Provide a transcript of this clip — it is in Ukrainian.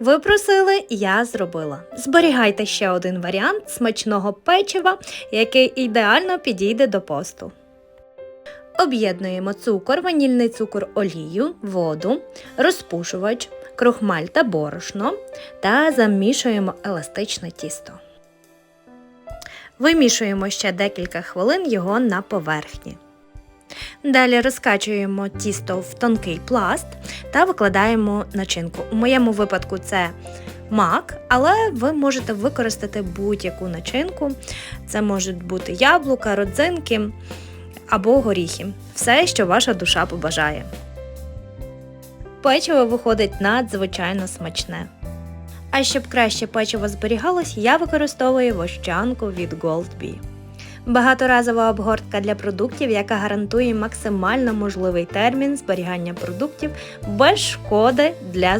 Ви просили, я зробила. Зберігайте ще один варіант смачного печива, який ідеально підійде до посту. Об'єднуємо цукор, ванільний цукор, олію, воду, розпушувач, крохмаль та борошно та замішуємо еластичне тісто. Вимішуємо ще декілька хвилин його на поверхні. Далі розкачуємо тісто в тонкий пласт та викладаємо начинку. У моєму випадку це мак, але ви можете використати будь-яку начинку. Це можуть бути яблука, родзинки або горіхи. Все, що ваша душа побажає. Печиво виходить надзвичайно смачне. А щоб краще печиво зберігалось, я використовую вощанку від Gold Bee. Багаторазова обгортка для продуктів, яка гарантує максимально можливий термін зберігання продуктів без шкоди для